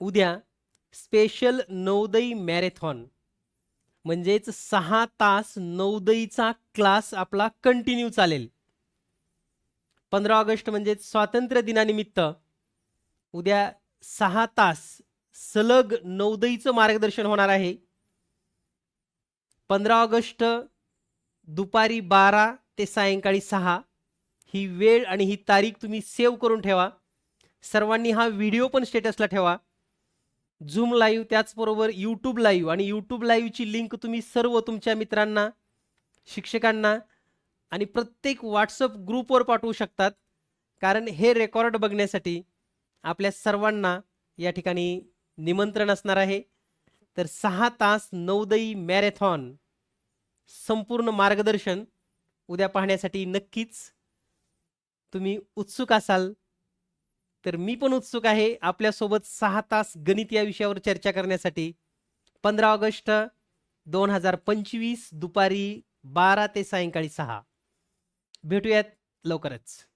उद्या special नौदई marathon म्हणजेच सहा तास नौदईचा क्लास आपला कंटिन्यू चालेल. पंधरा ऑगस्ट म्हणजेच स्वातंत्र्य दिनानिमित्त उद्या सहा तास सलग नौदईचं मार्गदर्शन होणार आहे. पंधरा ऑगस्ट दुपारी बारा ते सायंकाळी सहा ही वेळ आणि ही तारीख तुम्ही सेव्ह करून ठेवा. सर्वांनी हा व्हिडिओ पण स्टेटसला ठेवा. झूम लाईव्ह त्याचबरोबर यूट्यूब लाईव्ह आणि यूट्यूब लाईव्हची लिंक तुम्ही सर्व तुमच्या मित्रांना शिक्षकांना आणि प्रत्येक व्हॉट्सअप ग्रुपवर पाठवू शकतात. कारण हे रेकॉर्ड बघण्यासाठी आपल्या सर्वांना या ठिकाणी निमंत्रण असणार आहे. तर सहा तास नौदई मॅरेथॉन संपूर्ण मार्गदर्शन उद्या पाहण्यासाठी नक्कीच तुम्ही उत्सुक असाल. तर मी पण उत्सुक आहे आपल्यासोबत सहा तास गणित या विषयावर चर्चा करण्यासाठी. पंधरा ऑगस्ट दोन हजार पंचवीस दुपारी बारा ते सायंकाळी सहा. भेटूयात लवकरच.